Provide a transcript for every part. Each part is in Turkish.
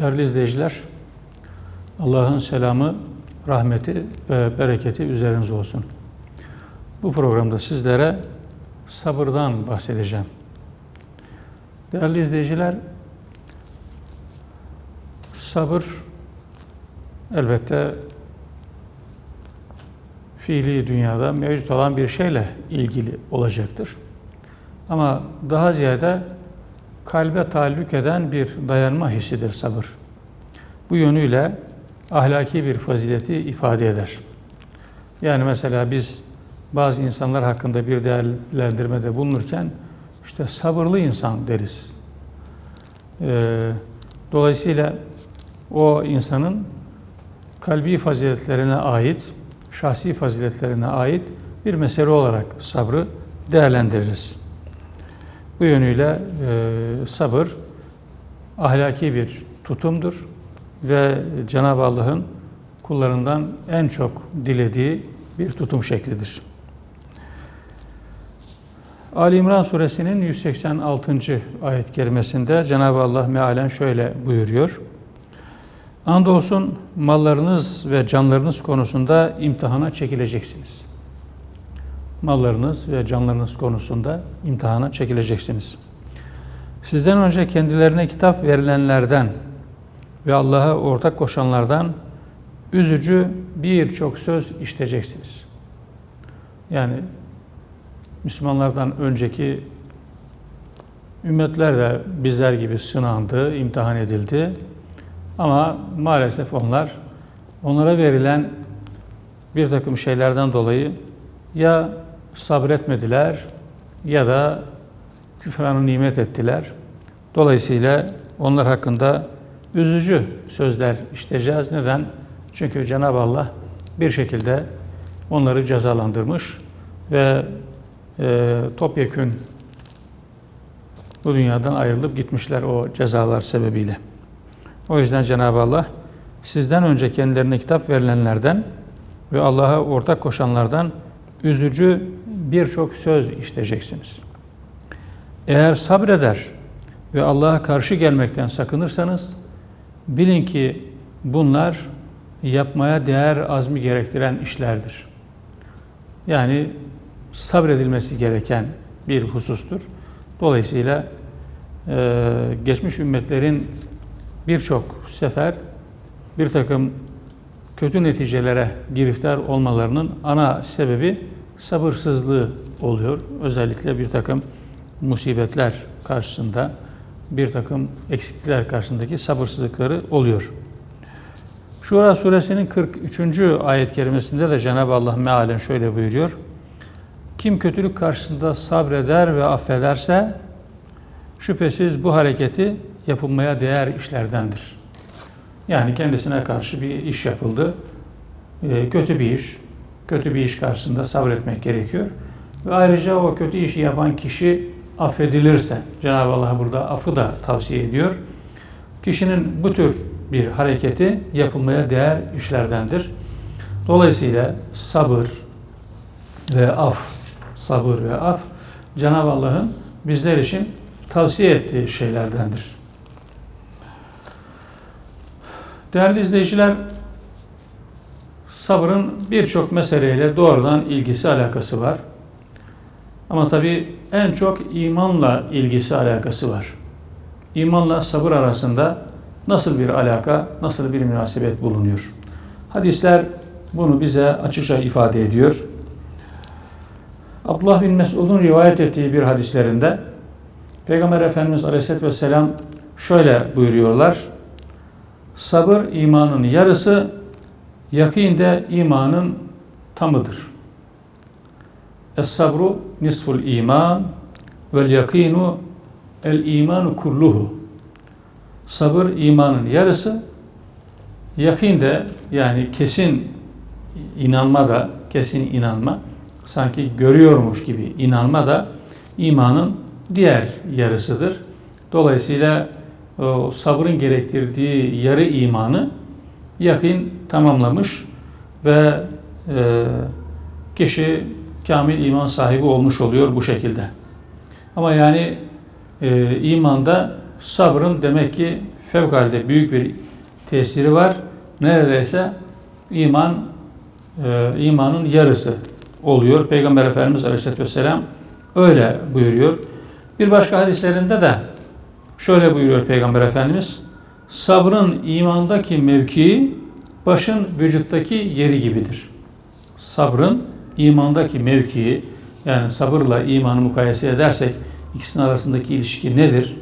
Değerli izleyiciler, Allah'ın selamı, rahmeti ve bereketi üzerinize olsun. Bu programda sizlere sabırdan bahsedeceğim. Değerli izleyiciler, sabır elbette fiili dünyada mevcut olan bir şeyle ilgili olacaktır. Ama daha ziyade kalbe taalluk eden bir dayanma hissidir sabır. Bu yönüyle ahlaki bir fazileti ifade eder. Yani mesela biz bazı insanlar hakkında bir değerlendirmede bulunurken işte sabırlı insan deriz. Ee, dolayısıyla o insanın kalbi faziletlerine ait, şahsi faziletlerine ait bir mesele olarak sabrı değerlendiririz. Bu yönüyle e, sabır ahlaki bir tutumdur ve Cenab-ı Allah'ın kullarından en çok dilediği bir tutum şeklidir. Ali İmran suresinin 186. ayet kerimesinde Cenab-ı Allah mealen şöyle buyuruyor. Andolsun mallarınız ve canlarınız konusunda imtihana çekileceksiniz. Mallarınız ve canlarınız konusunda imtihana çekileceksiniz. Sizden önce kendilerine kitap verilenlerden ve Allah'a ortak koşanlardan üzücü birçok söz işiteceksiniz. Yani Müslümanlardan önceki ümmetler de bizler gibi sınandı, imtihan edildi. Ama maalesef onlar onlara verilen bir takım şeylerden dolayı ya sabretmediler ya da küfranı nimet ettiler. Dolayısıyla onlar hakkında üzücü sözler işleyeceğiz. Neden? Çünkü Cenab-ı Allah bir şekilde onları cezalandırmış ve e, topyekün bu dünyadan ayrılıp gitmişler o cezalar sebebiyle. O yüzden Cenab-ı Allah sizden önce kendilerine kitap verilenlerden ve Allah'a ortak koşanlardan üzücü birçok söz işleyeceksiniz. Eğer sabreder ve Allah'a karşı gelmekten sakınırsanız bilin ki bunlar yapmaya değer azmi gerektiren işlerdir. Yani sabredilmesi gereken bir husustur. Dolayısıyla e, geçmiş ümmetlerin birçok sefer bir takım kötü neticelere giriftar olmalarının ana sebebi sabırsızlığı oluyor. Özellikle bir takım musibetler karşısında, bir takım eksiklikler karşısındaki sabırsızlıkları oluyor. Şura suresinin 43. ayet kerimesinde de Cenab-ı Allah mealen şöyle buyuruyor. Kim kötülük karşısında sabreder ve affederse şüphesiz bu hareketi yapılmaya değer işlerdendir. Yani kendisine karşı bir iş yapıldı. Ee, kötü bir iş. Kötü bir iş karşısında sabretmek gerekiyor. Ve ayrıca o kötü işi yapan kişi affedilirse, Cenab-ı Allah burada affı da tavsiye ediyor. Kişinin bu tür bir hareketi yapılmaya değer işlerdendir. Dolayısıyla sabır ve af, sabır ve af Cenab-ı Allah'ın bizler için tavsiye ettiği şeylerdendir. Değerli izleyiciler, sabrın birçok meseleyle doğrudan ilgisi alakası var. Ama tabi en çok imanla ilgisi alakası var. İmanla sabır arasında nasıl bir alaka, nasıl bir münasebet bulunuyor? Hadisler bunu bize açıkça ifade ediyor. Abdullah bin Mesud'un rivayet ettiği bir hadislerinde Peygamber Efendimiz Aleyhisselatü Vesselam şöyle buyuruyorlar. Sabır imanın yarısı, yakin de imanın tamıdır. Es-sabru nisful iman vel yakinu el imanu kulluhu. Sabır imanın yarısı, yakin de yani kesin inanma da, kesin inanma, sanki görüyormuş gibi inanma da imanın diğer yarısıdır. Dolayısıyla o sabrın gerektirdiği yarı imanı yakin tamamlamış ve e, kişi kamil iman sahibi olmuş oluyor bu şekilde. Ama yani e, imanda sabrın demek ki fevkalade büyük bir tesiri var. Neredeyse iman e, imanın yarısı oluyor. Peygamber Efendimiz Aleyhisselatü Vesselam öyle buyuruyor. Bir başka hadislerinde de şöyle buyuruyor Peygamber Efendimiz. Sabrın imandaki mevkii başın vücuttaki yeri gibidir. Sabrın imandaki mevkii yani sabırla imanı mukayese edersek ikisinin arasındaki ilişki nedir?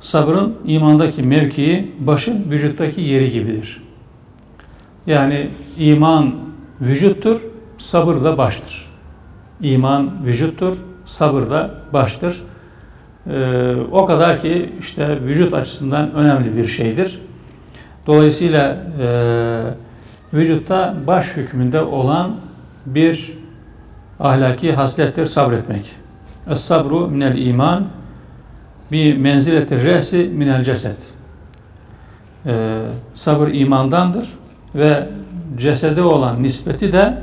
Sabrın imandaki mevkii başın vücuttaki yeri gibidir. Yani iman vücuttur, sabır da baştır. İman vücuttur, sabır da baştır. Ee, o kadar ki işte vücut açısından önemli bir şeydir. Dolayısıyla e, vücutta baş hükmünde olan bir ahlaki haslettir sabretmek. Es-sabru minel iman bi menziletir resi minel ceset. Ee, sabır imandandır ve cesede olan nispeti de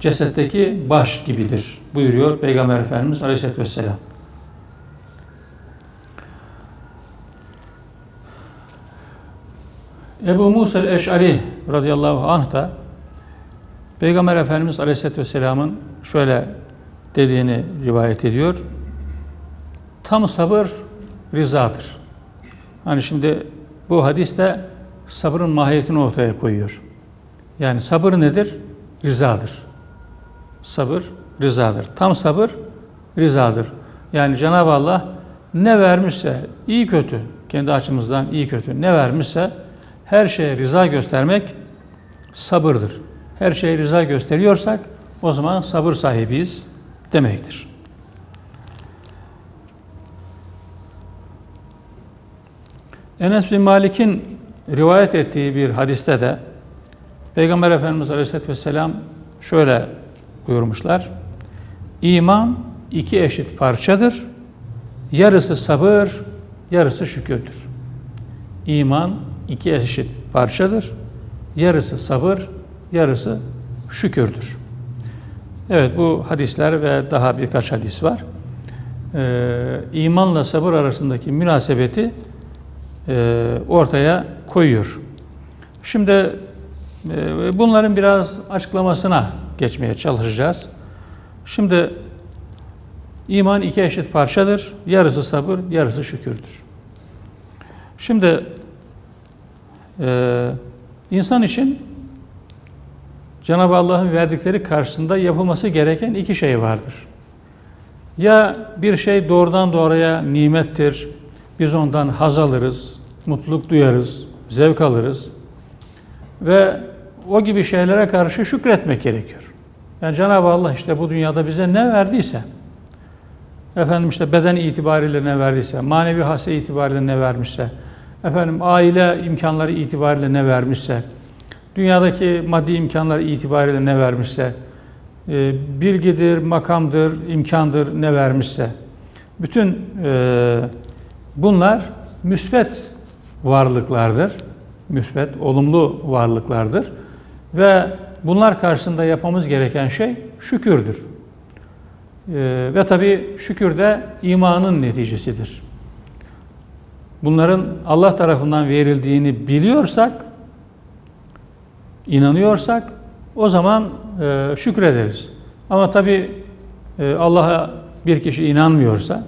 cesetteki baş gibidir buyuruyor Peygamber Efendimiz Aleyhisselatü Vesselam. Ebu Musa el-Eş'ari radıyallahu anh da Peygamber Efendimiz Aleyhisselatü Vesselam'ın şöyle dediğini rivayet ediyor. Tam sabır rizadır. Hani şimdi bu hadiste sabrın mahiyetini ortaya koyuyor. Yani sabır nedir? Rizadır. Sabır rizadır. Tam sabır rizadır. Yani Cenab-ı Allah ne vermişse iyi kötü, kendi açımızdan iyi kötü ne vermişse her şeye rıza göstermek sabırdır. Her şeye rıza gösteriyorsak o zaman sabır sahibiyiz demektir. Enes bin Malik'in rivayet ettiği bir hadiste de Peygamber Efendimiz Aleyhisselatü Vesselam şöyle buyurmuşlar. İman iki eşit parçadır. Yarısı sabır, yarısı şükürdür. İman iki eşit parçadır. Yarısı sabır, yarısı şükürdür. Evet bu hadisler ve daha birkaç hadis var. Ee, imanla sabır arasındaki münasebeti e, ortaya koyuyor. Şimdi e, bunların biraz açıklamasına geçmeye çalışacağız. Şimdi iman iki eşit parçadır. Yarısı sabır, yarısı şükürdür. Şimdi e, insan için Cenab-ı Allah'ın verdikleri karşısında yapılması gereken iki şey vardır. Ya bir şey doğrudan doğruya nimettir, biz ondan haz alırız, mutluluk duyarız, zevk alırız ve o gibi şeylere karşı şükretmek gerekiyor. Yani Cenab-ı Allah işte bu dünyada bize ne verdiyse, efendim işte beden itibariyle ne verdiyse, manevi hase itibariyle ne vermişse, efendim aile imkanları itibariyle ne vermişse, dünyadaki maddi imkanlar itibariyle ne vermişse, e, bilgidir, makamdır, imkandır ne vermişse, bütün e, bunlar müsbet varlıklardır. Müsbet, olumlu varlıklardır. Ve bunlar karşısında yapmamız gereken şey şükürdür. E, ve tabi şükür de imanın neticesidir. Bunların Allah tarafından verildiğini biliyorsak, inanıyorsak o zaman e, şükrederiz. Ama tabi e, Allah'a bir kişi inanmıyorsa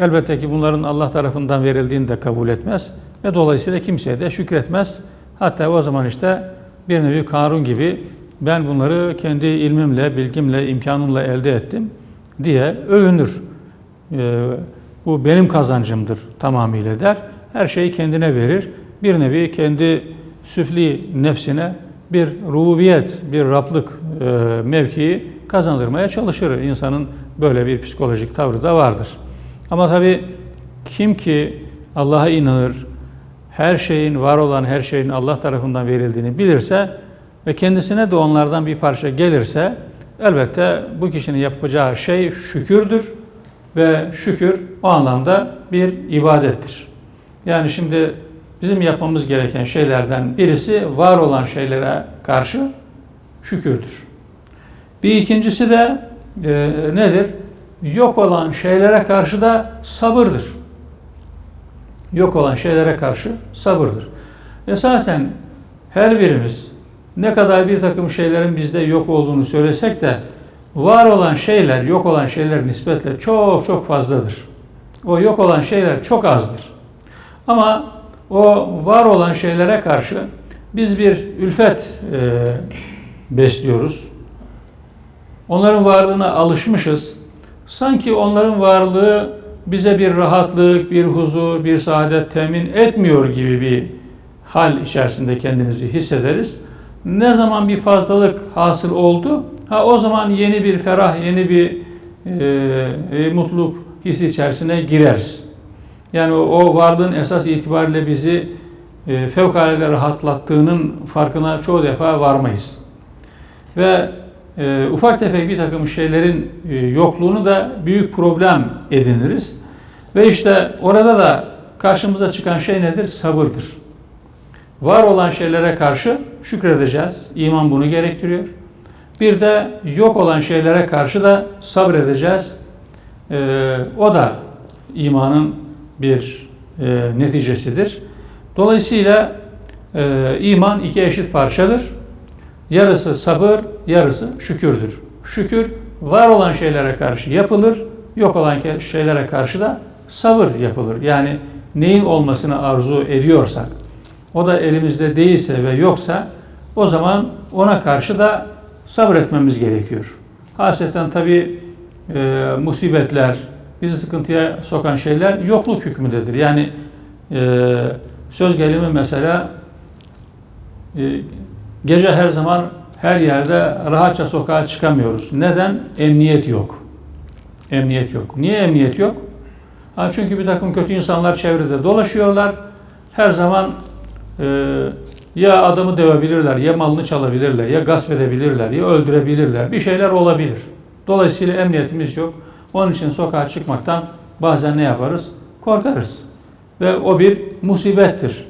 elbette ki bunların Allah tarafından verildiğini de kabul etmez ve dolayısıyla kimseye de şükretmez. Hatta o zaman işte bir nevi Karun gibi ben bunları kendi ilmimle, bilgimle, imkanımla elde ettim diye övünür. E, bu benim kazancımdır tamamıyla der. Her şeyi kendine verir. Bir nevi kendi süfli nefsine bir rububiyet, bir Rablık e, mevkii kazandırmaya çalışır. İnsanın böyle bir psikolojik tavrı da vardır. Ama tabi kim ki Allah'a inanır, her şeyin var olan her şeyin Allah tarafından verildiğini bilirse ve kendisine de onlardan bir parça gelirse elbette bu kişinin yapacağı şey şükürdür ve şükür o anlamda bir ibadettir. Yani şimdi bizim yapmamız gereken şeylerden birisi var olan şeylere karşı şükürdür. Bir ikincisi de e, nedir? Yok olan şeylere karşı da sabırdır. yok olan şeylere karşı sabırdır. Esasen her birimiz ne kadar bir takım şeylerin bizde yok olduğunu söylesek de var olan şeyler, yok olan şeyler nispetle çok çok fazladır. O yok olan şeyler çok azdır. Ama o var olan şeylere karşı biz bir ülfet e, besliyoruz. Onların varlığına alışmışız. Sanki onların varlığı bize bir rahatlık, bir huzur, bir saadet temin etmiyor gibi bir hal içerisinde kendimizi hissederiz. Ne zaman bir fazlalık hasıl oldu, ha o zaman yeni bir ferah, yeni bir e, e, mutluluk hissi içerisine gireriz. Yani o, o varlığın esas itibariyle bizi e, fevkalade rahatlattığının farkına çoğu defa varmayız. Ve e, ufak tefek bir takım şeylerin e, yokluğunu da büyük problem ediniriz. Ve işte orada da karşımıza çıkan şey nedir? Sabırdır. Var olan şeylere karşı şükredeceğiz. İman bunu gerektiriyor. Bir de yok olan şeylere karşı da sabredeceğiz. E, o da imanın bir e, neticesidir. Dolayısıyla e, iman iki eşit parçadır. Yarısı sabır, yarısı şükürdür. Şükür var olan şeylere karşı yapılır, yok olan şeylere karşı da sabır yapılır. Yani neyin olmasını arzu ediyorsak, o da elimizde değilse ve yoksa o zaman ona karşı da sabretmemiz gerekiyor. Hasreten tabi e, musibetler, bizi sıkıntıya sokan şeyler yokluk hükmündedir. Yani e, söz gelimi mesela e, gece her zaman her yerde rahatça sokağa çıkamıyoruz. Neden? Emniyet yok. Emniyet yok. Niye emniyet yok? Ha, çünkü bir takım kötü insanlar çevrede dolaşıyorlar. Her zaman e, ya adamı dövebilirler, ya malını çalabilirler, ya gasp edebilirler, ya öldürebilirler. Bir şeyler olabilir. Dolayısıyla emniyetimiz yok. Onun için sokağa çıkmaktan bazen ne yaparız? Korkarız. Ve o bir musibettir.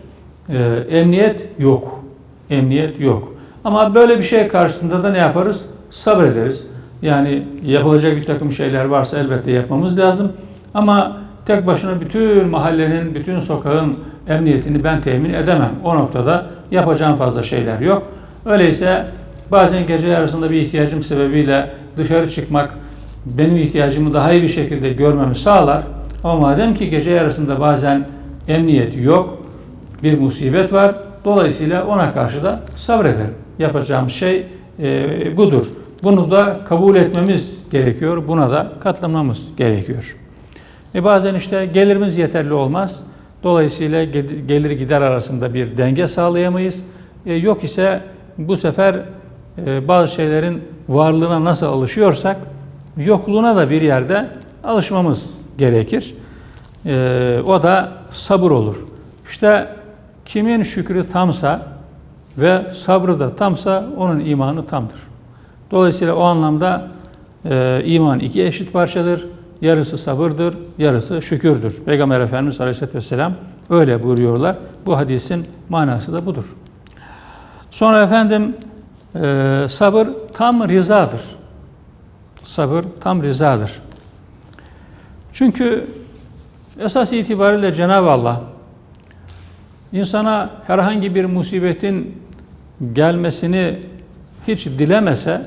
Ee, emniyet yok. Emniyet yok. Ama böyle bir şey karşısında da ne yaparız? Sabrederiz. Yani yapılacak bir takım şeyler varsa elbette yapmamız lazım. Ama tek başına bütün mahallenin, bütün sokağın emniyetini ben temin edemem. O noktada yapacağım fazla şeyler yok. Öyleyse bazen gece yarısında bir ihtiyacım sebebiyle dışarı çıkmak, benim ihtiyacımı daha iyi bir şekilde görmemi sağlar. Ama madem ki gece yarısında bazen emniyet yok, bir musibet var. Dolayısıyla ona karşı da sabrederim. Yapacağım şey e, budur. Bunu da kabul etmemiz gerekiyor. Buna da katlanmamız gerekiyor. E bazen işte gelirimiz yeterli olmaz. Dolayısıyla gelir gider arasında bir denge sağlayamayız. E, yok ise bu sefer e, bazı şeylerin varlığına nasıl alışıyorsak yokluğuna da bir yerde alışmamız gerekir. Ee, o da sabır olur. İşte kimin şükrü tamsa ve sabrı da tamsa onun imanı tamdır. Dolayısıyla o anlamda e, iman iki eşit parçadır. Yarısı sabırdır, yarısı şükürdür. Peygamber Efendimiz Aleyhisselatü Vesselam öyle buyuruyorlar. Bu hadisin manası da budur. Sonra efendim e, sabır tam rizadır. Sabır tam rizadır. Çünkü esas itibariyle Cenab-ı Allah insana herhangi bir musibetin gelmesini hiç dilemese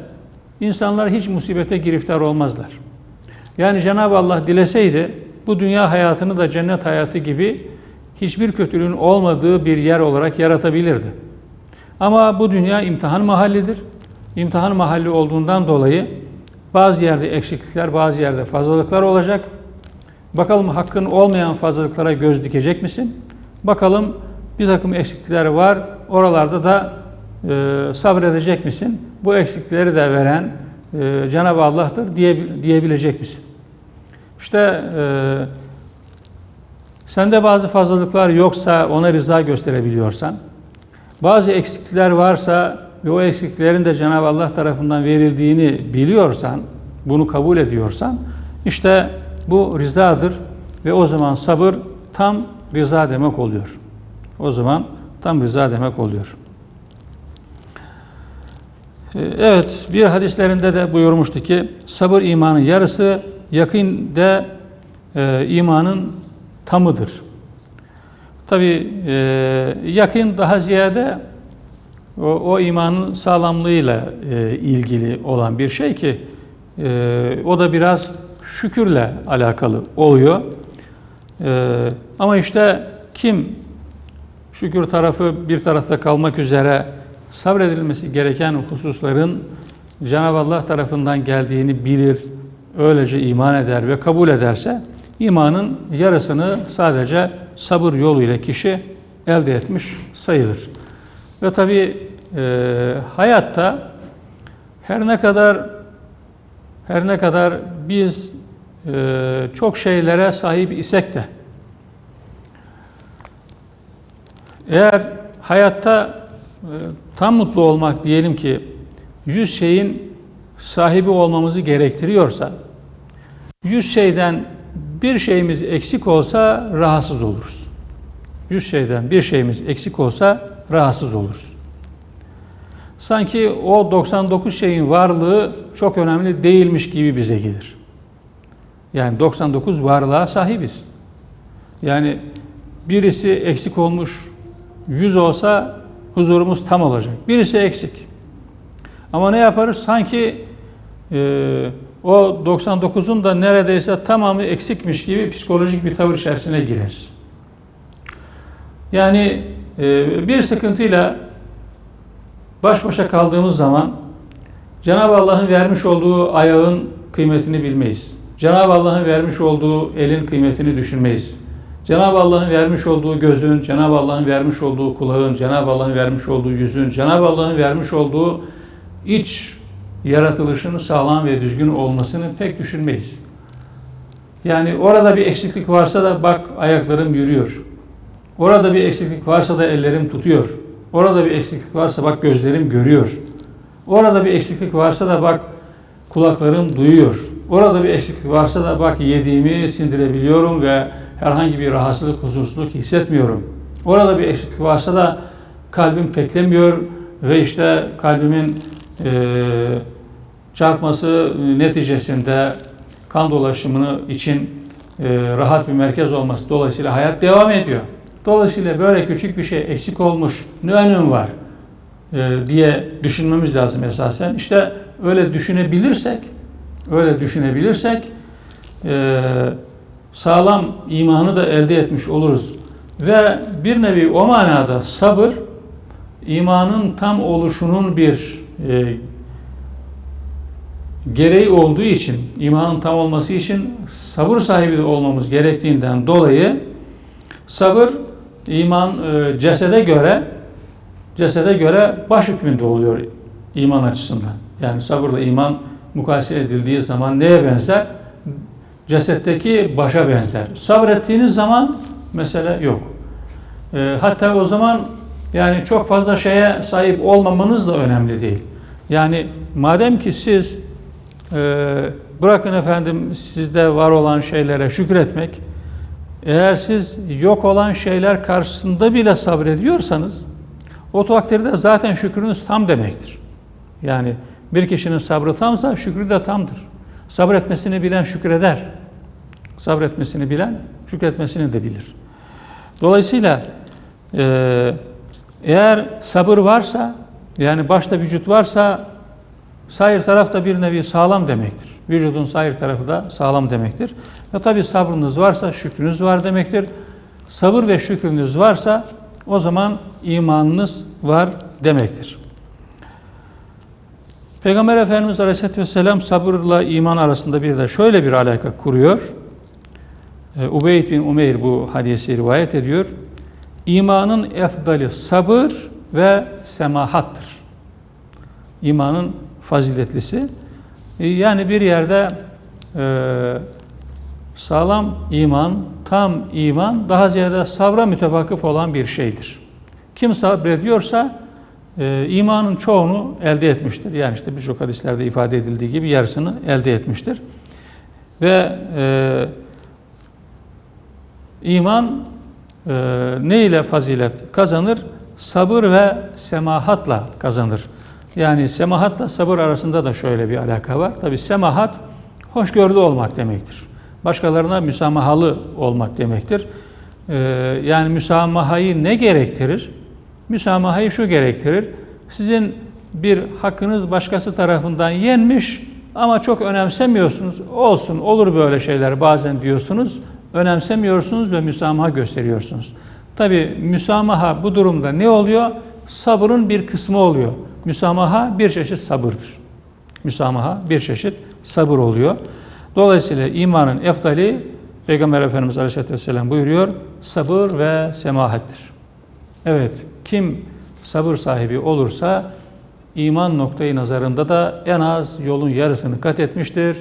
insanlar hiç musibete giriftar olmazlar. Yani Cenab-ı Allah dileseydi bu dünya hayatını da cennet hayatı gibi hiçbir kötülüğün olmadığı bir yer olarak yaratabilirdi. Ama bu dünya imtihan mahallidir. İmtihan mahalli olduğundan dolayı bazı yerde eksiklikler, bazı yerde fazlalıklar olacak. Bakalım hakkın olmayan fazlalıklara göz dikecek misin? Bakalım bir takım eksiklikler var. Oralarda da e, sabredecek misin? Bu eksiklikleri de veren e, Cenab-ı Allah'tır diye, diyebilecek misin? İşte e, sende bazı fazlalıklar yoksa ona rıza gösterebiliyorsan, bazı eksiklikler varsa ve o eksiklerin de Cenab-ı Allah tarafından verildiğini biliyorsan, bunu kabul ediyorsan, işte bu rızadır ve o zaman sabır tam rıza demek oluyor. O zaman tam rıza demek oluyor. Ee, evet, bir hadislerinde de buyurmuştu ki sabır imanın yarısı, yakın de e, imanın tamıdır. Tabi e, yakın daha ziyade o, o imanın sağlamlığıyla e, ilgili olan bir şey ki e, o da biraz şükürle alakalı oluyor. E, ama işte kim şükür tarafı bir tarafta kalmak üzere sabredilmesi gereken hususların Cenab-ı Allah tarafından geldiğini bilir, öylece iman eder ve kabul ederse imanın yarısını sadece sabır yoluyla kişi elde etmiş sayılır. Ve tabi e, hayatta her ne kadar her ne kadar biz e, çok şeylere sahip isek de eğer hayatta tam mutlu olmak diyelim ki yüz şeyin sahibi olmamızı gerektiriyorsa yüz şeyden bir şeyimiz eksik olsa rahatsız oluruz. Yüz şeyden bir şeyimiz eksik olsa rahatsız oluruz. Sanki o 99 şeyin varlığı çok önemli değilmiş gibi bize gelir. Yani 99 varlığa sahibiz. Yani birisi eksik olmuş 100 olsa huzurumuz tam olacak. Birisi eksik. Ama ne yaparız? Sanki e, o 99'un da neredeyse tamamı eksikmiş gibi psikolojik bir tavır içerisine gireriz. Yani e, bir sıkıntıyla baş başa kaldığımız zaman Cenab-ı Allah'ın vermiş olduğu ayağın kıymetini bilmeyiz. Cenab-ı Allah'ın vermiş olduğu elin kıymetini düşünmeyiz. Cenab-ı Allah'ın vermiş olduğu gözün, Cenab-ı Allah'ın vermiş olduğu kulağın, Cenab-ı Allah'ın vermiş olduğu yüzün, Cenab-ı Allah'ın vermiş olduğu iç yaratılışının sağlam ve düzgün olmasını pek düşünmeyiz. Yani orada bir eksiklik varsa da bak ayaklarım yürüyor. Orada bir eksiklik varsa da ellerim tutuyor. Orada bir eksiklik varsa bak gözlerim görüyor. Orada bir eksiklik varsa da bak kulaklarım duyuyor. Orada bir eksiklik varsa da bak yediğimi sindirebiliyorum ve herhangi bir rahatsızlık, huzursuzluk hissetmiyorum. Orada bir eksiklik varsa da kalbim teklemiyor ve işte kalbimin e, çarpması neticesinde kan dolaşımını için e, rahat bir merkez olması dolayısıyla hayat devam ediyor. Dolayısıyla böyle küçük bir şey eksik olmuş ne önüm var e, diye düşünmemiz lazım esasen. İşte öyle düşünebilirsek, öyle düşünebilirsek e, sağlam imanı da elde etmiş oluruz. Ve bir nevi o manada sabır imanın tam oluşunun bir e, gereği olduğu için, imanın tam olması için sabır sahibi olmamız gerektiğinden dolayı sabır iman e, cesede göre cesede göre baş hükmünde oluyor iman açısından. Yani sabırla iman mukayese edildiği zaman neye benzer? Cesetteki başa benzer. Sabrettiğiniz zaman mesele yok. E, hatta o zaman yani çok fazla şeye sahip olmamanız da önemli değil. Yani madem ki siz e, bırakın efendim sizde var olan şeylere şükretmek, eğer siz yok olan şeyler karşısında bile sabrediyorsanız, o takdirde zaten şükrünüz tam demektir. Yani bir kişinin sabrı tamsa şükrü de tamdır. Sabretmesini bilen şükreder. Sabretmesini bilen şükretmesini de bilir. Dolayısıyla e, eğer sabır varsa, yani başta vücut varsa sair taraf da bir nevi sağlam demektir. Vücudun sair tarafı da sağlam demektir. Ve tabi sabrınız varsa şükrünüz var demektir. Sabır ve şükrünüz varsa o zaman imanınız var demektir. Peygamber Efendimiz Aleyhisselatü Vesselam sabırla iman arasında bir de şöyle bir alaka kuruyor. Ee, Ubeyd bin Umeyr bu hadisi rivayet ediyor. İmanın efdali sabır ve semahattır. İmanın faziletlisi. Ee, yani bir yerde e, sağlam iman, tam iman daha ziyade sabra mütevakıf olan bir şeydir. Kim sabrediyorsa e, imanın çoğunu elde etmiştir. Yani işte birçok hadislerde ifade edildiği gibi yarısını elde etmiştir. Ve e, iman e, ne ile fazilet kazanır? Sabır ve semahatla kazanır. Yani semahatla sabır arasında da şöyle bir alaka var. Tabi semahat hoşgörülü olmak demektir. Başkalarına müsamahalı olmak demektir. Ee, yani müsamahayı ne gerektirir? Müsamahayı şu gerektirir. Sizin bir hakkınız başkası tarafından yenmiş ama çok önemsemiyorsunuz. Olsun, olur böyle şeyler bazen diyorsunuz. Önemsemiyorsunuz ve müsamaha gösteriyorsunuz. Tabi müsamaha bu durumda ne oluyor? Sabırın bir kısmı oluyor. Müsamaha bir çeşit sabırdır. Müsamaha bir çeşit sabır oluyor. Dolayısıyla imanın eftali Peygamber Efendimiz Aleyhisselatü Vesselam buyuruyor sabır ve semahattir. Evet kim sabır sahibi olursa iman noktayı nazarında da en az yolun yarısını kat etmiştir.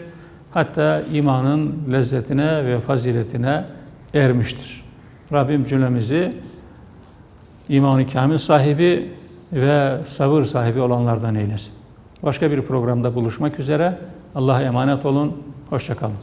Hatta imanın lezzetine ve faziletine ermiştir. Rabbim cümlemizi imanı kamil sahibi ve sabır sahibi olanlardan eylesin. Başka bir programda buluşmak üzere. Allah'a emanet olun. Hoşçakalın.